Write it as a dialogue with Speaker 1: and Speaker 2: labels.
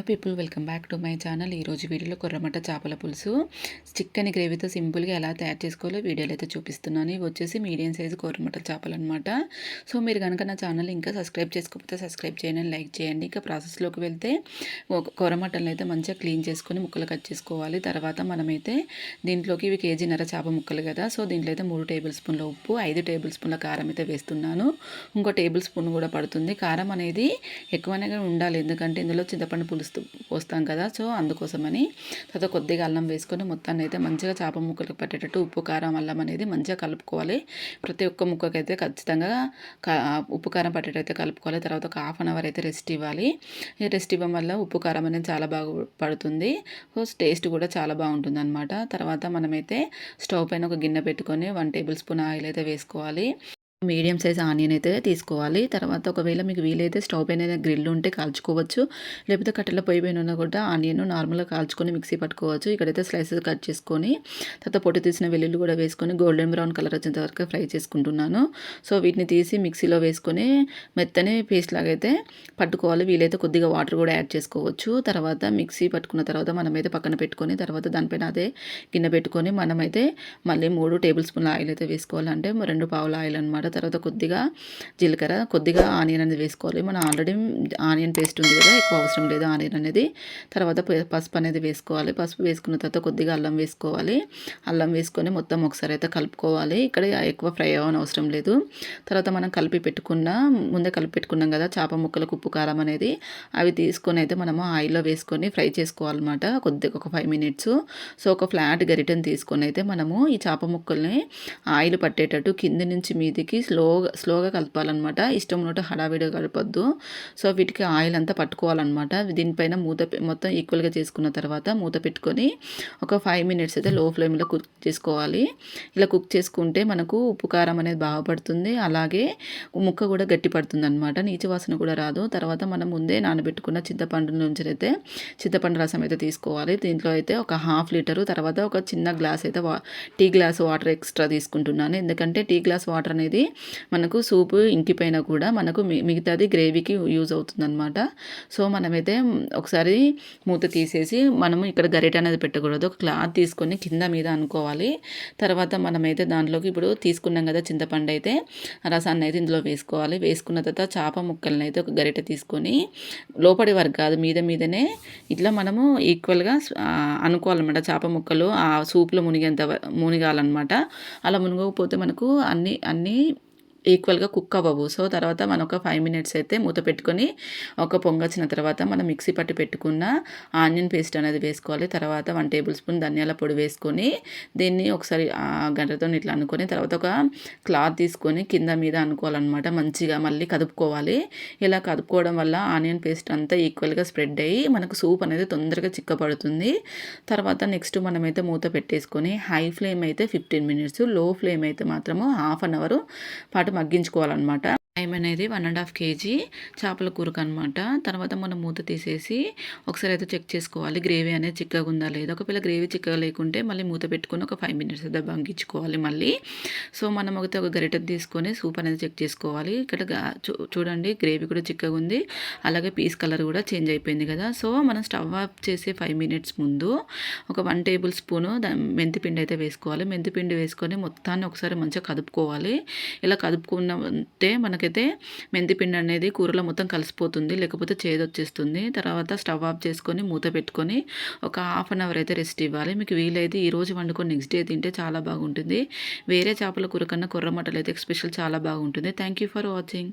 Speaker 1: Hello people welcome back to my channel. ఈరోజు వీడియోలో కొర్రమట్ట చేపల పులుసు. చిక్కని గ్రేవీతో సింపుల్గా ఎలా తయారు చేసుకోవాలో వీడియోలో అయితే చూపిస్తున్నాను. ఇవి వచ్చేసి మీడియం సైజు కొర్రమట్ట చేపలు అనమాట సో మీరు కనుక నా ఛానల్ ఇంకా సబ్స్క్రైబ్ చేసుకోకపోతే సబ్స్క్రైబ్ చేయండి లైక్ చేయండి. ఇంకా ప్రాసెస్లోకి వెళ్తే కొర్రమట్టలను అయితే మంచిగా క్లీన్ చేసుకొని ముక్కలు కట్ చేసుకోవాలి. తర్వాత మనమైతే దీంట్లోకి ఇవి కేజీన్నర చేప ముక్కలు కదా. సో దీంట్లో అయితే మూడు టేబుల్ స్పూన్ల ఉప్పు ఐదు టేబుల్ స్పూన్ల కారం అయితే వేస్తున్నాను. ఇంకో టేబుల్ స్పూన్ కూడా పడుతుంది. కారం అనేది ఎక్కువనే ఉండాలి. ఎందుకంటే ఇందులో చింతపండు పులుసు పోస్తాం కదా. సో అందుకోసమని తర్వాత కొద్దిగా అల్లం వేసుకొని మొత్తాన్ని అయితే మంచిగా చేప ముక్కలకు పట్టేటట్టు ఉప్పు కారం అల్లం అనేది మంచిగా కలుపుకోవాలి. ప్రతి ఒక్క ముక్కకైతే ఖచ్చితంగా ఉప్పు కారం పట్టేటైతే కలుపుకోవాలి. తర్వాత ఒక హాఫ్ అన్ అవర్ అయితే రెస్ట్ ఇవ్వాలి. రెస్ట్ ఇవ్వడం వల్ల ఉప్పు కారం అనేది చాలా బాగా పడుతుంది. సో టేస్ట్ కూడా చాలా బాగుంటుంది అనమాట తర్వాత మనమైతే స్టవ్ పైన ఒక గిన్నె పెట్టుకొని వన్ టేబుల్ స్పూన్ ఆయిల్ అయితే వేసుకోవాలి. మీడియం సైజ్ ఆనియన్ అయితే తీసుకోవాలి. తర్వాత ఒకవేళ మీకు వీలైతే స్టవ్ పైన గ్రిల్ ఉంటే కాల్చుకోవచ్చు. లేకపోతే కట్టెల పొయ్యి పైన ఉన్న కూడా ఆనియన్ నార్మల్గా కాల్చుకొని మిక్సీ పట్టుకోవచ్చు. ఇక్కడైతే స్లైసెస్ కట్ చేసుకొని తర్వాత పొట్టి తీసిన వెల్లుల్లి కూడా వేసుకొని గోల్డెన్ బ్రౌన్ కలర్ వచ్చేంత వరకు ఫ్రై చేసుకుంటున్నాను. సో వీటిని తీసి మిక్సీలో వేసుకొని మెత్తని పేస్ట్ లాగా అయితే పట్టుకోవాలి. వీలైతే కొద్దిగా వాటర్ కూడా యాడ్ చేసుకోవచ్చు. తర్వాత మిక్సీ పట్టుకున్న తర్వాత మనమైతే పక్కన పెట్టుకొని తర్వాత దానిపైన అదే గిన్నె పెట్టుకొని మనమైతే మళ్ళీ మూడు టేబుల్ స్పూన్ల ఆయిల్ అయితే వేసుకోవాలంటే రెండు పావుల ఆయిల్ అనమాట తర్వాత కొద్దిగా జీలకర్ర కొద్దిగా ఆనియన్ అనేది వేసుకోవాలి. మనం ఆల్రెడీ ఆనియన్ పేస్ట్ ఉంది కదా ఎక్కువ అవసరం లేదు ఆనియన్ అనేది. తర్వాత పసుపు అనేది వేసుకోవాలి. పసుపు వేసుకున్న తర్వాత కొద్దిగా అల్లం వేసుకోవాలి. అల్లం వేసుకొని మొత్తం ఒకసారి అయితే కలుపుకోవాలి. ఇక్కడ ఎక్కువ ఫ్రై అవ్వని అవసరం లేదు. తర్వాత మనం కలిపి పెట్టుకున్న ముందే కలిపి పెట్టుకున్నాం కదా చేప ముక్కలకు ఉప్పు కారం అనేది. అవి తీసుకొని అయితే మనము ఆయిల్లో వేసుకొని ఫ్రై చేసుకోవాలన్నమాట. కొద్దిగా ఒక ఫైవ్ మినిట్స్. సో ఒక ఫ్లాట్ గరిటెని తీసుకొని అయితే మనము ఈ చేప ముక్కల్ని ఆయిల్ పట్టేటట్టు కింది నుంచి మీదికి స్లోగా స్లోగా కలపాలన్నమాట. ఇష్టం ఉన్నట్టు హడావిడిగా కలపద్దు. సో వీటికి ఆయిల్ అంతా పట్టుకోవాలన్నమాట. దీనిపైన మూత మొత్తం ఈక్వల్గా చేసుకున్న తర్వాత మూత పెట్టుకొని ఒక ఫైవ్ మినిట్స్ అయితే లో ఫ్లేమ్లో కుక్ చేసుకోవాలి. ఇలా కుక్ చేసుకుంటే మనకు ఉప్పు కారం అనేది బాగా పడుతుంది. అలాగే ముక్క కూడా గట్టి పడుతుంది అనమాట నీచు వాసన కూడా రాదు. తర్వాత మనం ముందే నానబెట్టుకున్న చింతపండు నుంచి అయితే చింతపండు రసం అయితే తీసుకోవాలి. దీంట్లో అయితే ఒక హాఫ్ లీటరు తర్వాత ఒక చిన్న గ్లాస్ అయితే టీ గ్లాస్ వాటర్ ఎక్స్ట్రా తీసుకుంటున్నాను. ఎందుకంటే టీ గ్లాస్ వాటర్ అనేది మనకు సూపు ఇంకిపోయినా కూడా మనకు మిగతాది గ్రేవీకి యూజ్ అవుతుందన్నమాట. సో మనమైతే ఒకసారి మూత తీసేసి మనము ఇక్కడ గరిట అనేది పెట్టకూడదు. ఒక క్లాత్ తీసుకొని కింద మీద అనుకోవాలి. తర్వాత మనమైతే దాంట్లోకి ఇప్పుడు తీసుకున్నాం కదా చింతపండు అయితే రసాన్ని అయితే ఇందులో వేసుకోవాలి. వేసుకున్న తర్వాత చేప ముక్కల్ని అయితే ఒక గరిట తీసుకొని లోపడి వరకు కాదు మీద మీదనే ఇట్లా మనము ఈక్వల్గా అనుకోవాలన్నమాట. చేప ముక్కలు ఆ సూప్లో మునిగేంత మునిగాలన్నమాట. అలా మునిగకపోతే మనకు అన్ని అన్నీ ఈక్వల్గా కుక్ అవ్వవు. సో తర్వాత మనం ఒక ఫైవ్ మినిట్స్ అయితే మూత పెట్టుకొని ఒక పొంగొచ్చిన తర్వాత మనం మిక్సీ పట్టి పెట్టుకున్న ఆనియన్ పేస్ట్ అనేది వేసుకోవాలి. తర్వాత వన్ టేబుల్ స్పూన్ ధనియాల పొడి వేసుకొని దీన్ని ఒకసారి గంటతో ఇట్లా అనుకొని తర్వాత ఒక క్లాత్ తీసుకొని కింద మీద అనుకోవాలన్నమాట. మంచిగా మళ్ళీ కదుపుకోవాలి. ఇలా కదుపుకోవడం వల్ల ఆనియన్ పేస్ట్ అంతా ఈక్వల్గా స్ప్రెడ్ అయ్యి మనకు సూప్ అనేది తొందరగా చిక్కపడుతుంది. తర్వాత నెక్స్ట్ మనమైతే మూత పెట్టేసుకొని హై ఫ్లేమ్ అయితే ఫిఫ్టీన్ మినిట్స్లో ఫ్లేమ్ అయితే మాత్రము హాఫ్ అన్ అవర్ పాటు పాటు మగ్గించుకోవాలన్నమాట. టైం అనేది వన్ అండ్ హాఫ్ కేజీ చేపల కూరకు అనమాట తర్వాత మనం మూత తీసేసి ఒకసారి అయితే చెక్ చేసుకోవాలి. గ్రేవీ అనేది చిక్కగా ఉందా లేదా? ఒకవేళ గ్రేవీ చిక్కగా లేకుంటే మళ్ళీ మూత పెట్టుకుని ఒక ఫైవ్ మినిట్స్ అయితే బంగించుకోవాలి మళ్ళీ. సో మనం ఒకతే ఒక గరిట తీసుకొని సూప్ అనేది చెక్ చేసుకోవాలి. ఇక్కడ చూడండి గ్రేవీ కూడా చిక్కగా ఉంది. అలాగే పీస్ కలర్ కూడా చేంజ్ అయిపోయింది కదా. సో మనం స్టవ్ ఆఫ్ చేసే ఫైవ్ మినిట్స్ ముందు ఒక వన్ టేబుల్ స్పూను మెంతిపిండి అయితే వేసుకోవాలి. మెంతిపిండి వేసుకొని మొత్తాన్ని ఒకసారి మంచిగా కదుపుకోవాలి. ఇలా కదుపుకున్నట్టే మనకి అయితే మెంతిపిండి అనేది కూరలో మొత్తం కలిసిపోతుంది లేకపోతే చేదొచ్చేస్తుంది. తర్వాత స్టవ్ ఆఫ్ చేసుకొని మూత పెట్టుకొని ఒక హాఫ్ అన్ అవర్ అయితే రెస్ట్ ఇవ్వాలి. మీకు వీలైతే ఈ రోజు వండుకొని నెక్స్ట్ డే తింటే చాలా బాగుంటుంది. వేరే చేపల కూర కన్నా కొర్ర మటలు అయితే స్పెషల్ చాలా బాగుంటుంది. Thank you for watching.